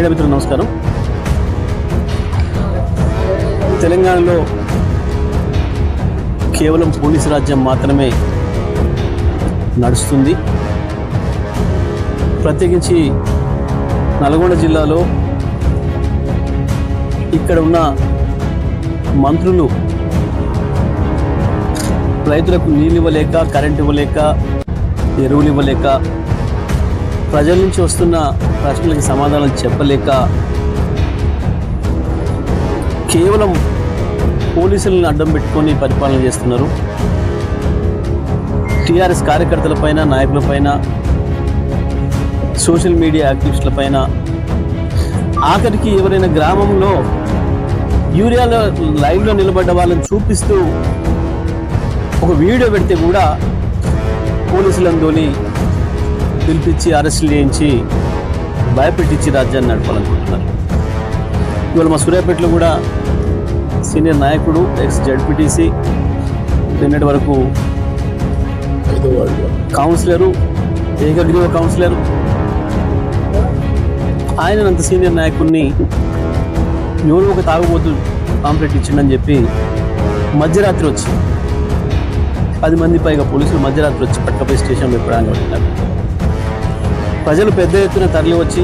Media మిత్రులు నమస్కారం. తెలంగాణలో కేవలం పోలీసు రాజ్యం మాత్రమే నడుస్తుంది. ప్రత్యేకించి నల్గొండ జిల్లాలో ఇక్కడ ఉన్న మంత్రులు రైతులకు నీళ్ళు ఇవ్వలేక కరెంట్ ఇవ్వలేక ఎరువులు ఇవ్వలేక ప్రజల నుంచి వస్తున్న ప్రశ్నలకు సమాధానం చెప్పలేక కేవలం పోలీసులను అడ్డం పెట్టుకొని పరిపాలన చేస్తున్నారు. టీఆర్ఎస్ కార్యకర్తలపైన నాయకులపైన సోషల్ మీడియా యాక్టివిస్టులపైన ఆఖరికి ఎవరైనా గ్రామంలో యూరియాలో లైవ్లో నిలబడ్డ వాళ్ళని చూపిస్తూ ఒక వీడియో పెడితే కూడా పోలీసులందోని పిలిపించి అరెస్టులు చేయించి భయపెట్టించి రాజ్యాన్ని నడపాలనుకుంటున్నారు. ఇవాళ మా సూర్యాపేటలో కూడా సీనియర్ నాయకుడు ఎక్స్ జడ్పీటీసీ నిన్నటి వరకు కౌన్సిలరు ఏకగ్రీవ కౌన్సిలర్ ఆయన అంత సీనియర్ నాయకుడిని ఎవరు ఒక తాగుబోతు కాంప్లెట్ ఇచ్చిండని చెప్పి మధ్యరాత్రి వచ్చి పది మంది పైగా పోలీసులు మధ్యరాత్రి వచ్చి పట్టకపోయి స్టేషన్లో ఎప్పుడానికి వెళ్ళినారు ప్రజలు పెద్ద ఎత్తున తరలి వచ్చి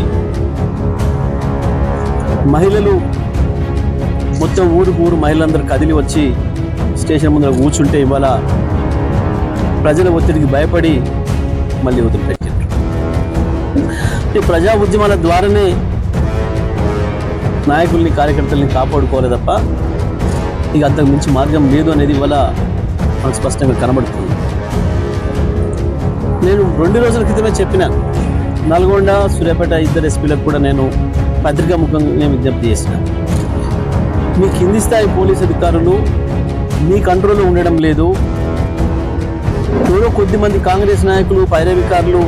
మహిళలు మొత్తం ఊరు ఊరు మహిళలందరూ కదిలి వచ్చి స్టేషన్ ముందర కూర్చుంటే ఇవాళ ప్రజల ఒత్తిడికి భయపడి మళ్ళీ వదిలిపెట్టారు ఈ ప్రజా ఉద్యమాల ద్వారానే నాయకుల్ని కార్యకర్తల్ని కాపాడుకోవాలి తప్ప ఇక అంతకు మించి మార్గం లేదు అనేది ఇవాళ మనకు స్పష్టంగా కనబడుతుంది. నేను రెండు రోజుల క్రితమే చెప్పిన నల్గొండ సూర్యాపేట ఇద్దరు ఎస్పీలకు కూడా నేను పత్రికా ముఖంగా విజ్ఞప్తి చేసిన. మీ కింది స్థాయి పోలీస్ అధికారులు మీ కంట్రోల్లో ఉండడం లేదు. ఎవరో కొద్ది మంది కాంగ్రెస్ నాయకులు పైరవికారులు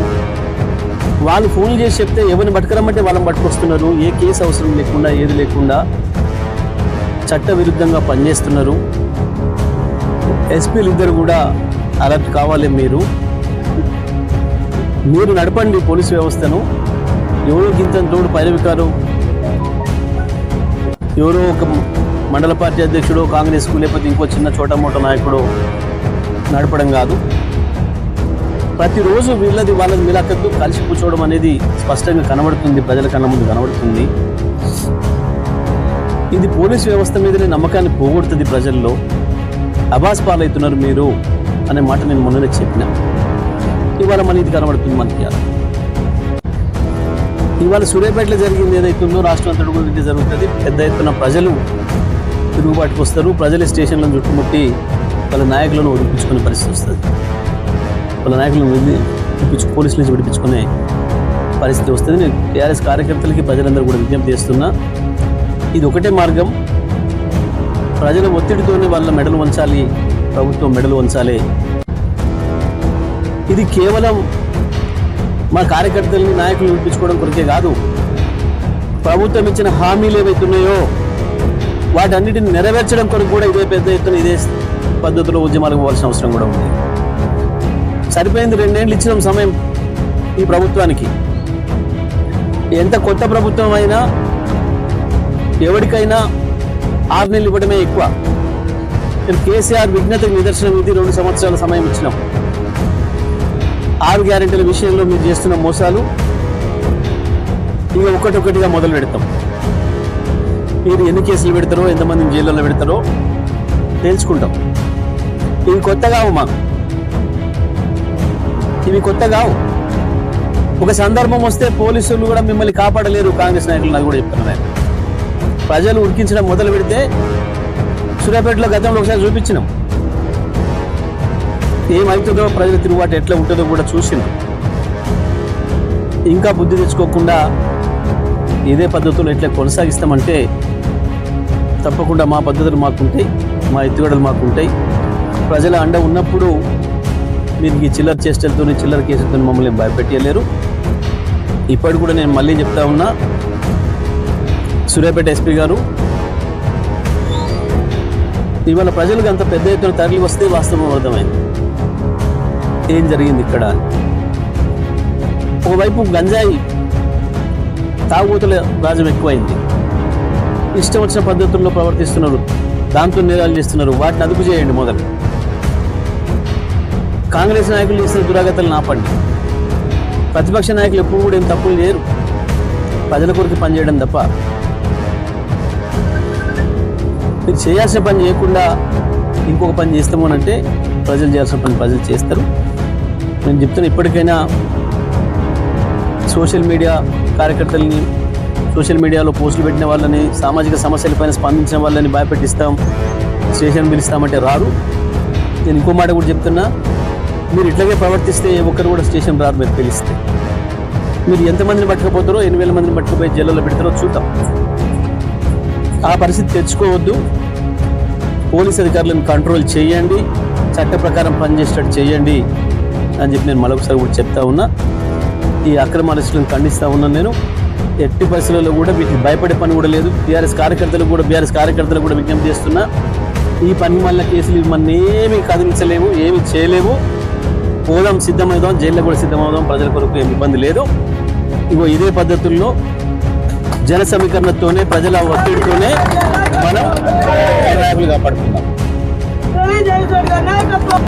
వాళ్ళు ఫోన్లు చేసి చెప్తే ఎవరిని పట్టుకురమ్మంటే వాళ్ళని పట్టుకొస్తున్నారు. ఏ కేసు అవసరం లేకుండా ఏది లేకుండా చట్ట విరుద్ధంగా పనిచేస్తున్నారు. ఎస్పీలు ఇద్దరు కూడా అలర్ట్ కావాలి మీరు. మీరు నడపండి పోలీసు వ్యవస్థను. ఎవరో గింత తోడు పైరవికారు ఎవరో ఒక మండల పార్టీ అధ్యక్షుడు కాంగ్రెస్కు లేకపోతే ఇంకో చిన్న చోట మోట నాయకుడు నడపడం కాదు. ప్రతిరోజు వీళ్ళది వాళ్ళది మిలాఖత్తు కలిసి కూర్చోవడం అనేది స్పష్టంగా కనబడుతుంది ప్రజల కళ్ళ ముందు కనబడుతుంది. ఇది పోలీస్ వ్యవస్థ మీదనే నమ్మకాన్ని పోగొడుతుంది ప్రజల్లో. అబాస్ పాలవుతున్నారు మీరు అనే మాట నేను మొన్ననే చెప్పినా. ఇవాళ అనేది కనబడుతుంది మనకి ఇవాళ. సూర్యాపేటలో జరిగింది ఏదైతుందో రాష్ట్రం అంతటి గురించి జరుగుతుంది. పెద్ద ఎత్తున ప్రజలు తిరుగుబాటుకు వస్తారు. ప్రజలు స్టేషన్లను చుట్టుముట్టి వాళ్ళ నాయకులను ఒడిపించుకునే పరిస్థితి వస్తుంది. వాళ్ళ నాయకులను విడిపించు పోలీసుల నుంచి విడిపించుకునే పరిస్థితి వస్తుంది. నేను టీఆర్ఎస్ కార్యకర్తలకి ప్రజలందరూ కూడా విజ్ఞప్తి చేస్తున్నా ఇది ఒకటే మార్గం. ప్రజల ఒత్తిడితోనే వాళ్ళ మెడలు వంచాలి. ప్రభుత్వం మెడలు వంచాలి. ఇది కేవలం మా కార్యకర్తల్ని నాయకులు వినిపించుకోవడం కొరకే కాదు. ప్రభుత్వం ఇచ్చిన హామీలు ఏవైతున్నాయో వాటన్నిటిని నెరవేర్చడం కొరకు కూడా ఇదే పెద్ద ఎత్తున ఇదే పద్ధతిలో ఉద్యమాలకు పోవాల్సిన అవసరం కూడా ఉంది. సరిపోయింది రెండేళ్ళు ఇచ్చిన సమయం ఈ ప్రభుత్వానికి. ఎంత కొత్త ప్రభుత్వం అయినా ఎవరికైనా ఆరు నెలలు ఇవ్వడమే ఎక్కువ. నేను కేసీఆర్ విఘ్నతకు నిదర్శనం ఇది రెండు సంవత్సరాల సమయం ఇచ్చినాం. ఆరు గ్యారెంటీల విషయంలో మీరు చేస్తున్న మోసాలు ఇక ఒకటొకటిగా మొదలు పెడతాం. మీరు ఎన్ని కేసులు పెడతారో ఎంతమందిని జైల్లో పెడతారో తెలుసుకుంటాం. ఇవి కొత్త కావు మాకు. ఇవి కొత్త కావు. ఒక సందర్భం వస్తే పోలీసులు కూడా మిమ్మల్ని కాపాడలేరు కాంగ్రెస్ నాయకులు నాకు కూడా చెప్తున్నారు ఆయన. ప్రజలు ఉడికించడం మొదలు పెడితే సూర్యాపేటలో గతంలో ఒకసారి చూపించినాం. ఏమవుతుందో ప్రజల తిరుగుబాటు ఎట్లా ఉంటుందో కూడా చూసింది ఇంకా బుద్ధి తెచ్చుకోకుండా ఇదే పద్ధతులు ఎట్లా కొనసాగిస్తామంటే తప్పకుండా మా పద్ధతులు మాకుంటాయి మా ఎత్తుగడలు మాకుంటాయి. ప్రజల అండ ఉన్నప్పుడు మీరు ఈ చిల్లర చేష్టలతో చిల్లర కేసులతో మమ్మల్ని భయపెట్టలేరు ఇప్పటి కూడా నేను మళ్ళీ చెప్తా ఉన్నా సూర్యాపేట ఎస్పీ గారు ఇవాళ ప్రజలకు అంత పెద్ద ఎత్తున తరలి వస్తే వాస్తవం అర్థమైంది. ఏం జరిగింది ఇక్కడ? ఒకవైపు గంజాయి తాగుతుల రాజ్యం ఎక్కువైంది. ఇష్టం వచ్చిన పద్ధతుల్లో ప్రవర్తిస్తున్నారు దాంతో నేరాలు చేస్తున్నారు వాటిని అదుపు చేయండి మొదలు. కాంగ్రెస్ నాయకులు చేసిన దురాగతలు నాపండి ప్రతిపక్ష నాయకులు ఎప్పుడు కూడా ఏం తప్పులు లేరు ప్రజల కొరకు పనిచేయడం తప్ప. మీరు చేయాల్సిన పని చేయకుండా ఇంకొక పని చేస్తామోనంటే అని అంటే ప్రజలు చేయాల్సిన పని ప్రజలు చేస్తారు. నేను చెప్తున్నా ఇప్పటికైనా సోషల్ మీడియా కార్యకర్తల్ని సోషల్ మీడియాలో పోస్టులు పెట్టిన వాళ్ళని సామాజిక సమస్యలపైన స్పందించిన వాళ్ళని భయపెట్టిస్తాం స్టేషన్ పిలుస్తామంటే రారు. నేను ఇంకో మాట కూడా చెప్తున్నా మీరు ఇట్లాగే ప్రవర్తిస్తే ఏ ఒక్కరు కూడా స్టేషన్ రారు మీరు పిలిస్తే. మీరు ఎంతమందిని పట్టుకపోతారో ఎన్ని వేల మందిని పట్టుకుపోయి జైల్లో పెడతారో చూద్దాం. ఆ పరిస్థితి తెచ్చుకోవద్దు. పోలీస్ అధికారులను కంట్రోల్ చేయండి. చట్ట ప్రకారం పనిచేసేటట్టు చేయండి. అని చెప్పి నేను మరొకసారి కూడా చెప్తా ఉన్నా. ఈ అక్రమ అరెస్టులను ఖండిస్తూ ఉన్నాను నేను. ఎట్టి పరిస్థితుల్లో కూడా వీటికి భయపడే పని కూడా లేదు. టీఆర్ఎస్ కార్యకర్తలు కూడా బీఆర్ఎస్ కార్యకర్తలు కూడా విజ్ఞప్తి చేస్తున్నా ఈ పని మళ్ళీ కేసులు మన ఏమి కదిలించలేవు ఏమి చేయలేవు. పోదాం సిద్ధమవుదాం జైల్లో కూడా సిద్ధమవుదాం. ప్రజల కొరకు ఏమి ఇబ్బంది లేదు. ఇగో ఇదే పద్ధతుల్లో జన సమీకరణతోనే ప్రజల ఒత్తిడితోనే మనం కాపాడుకుందాం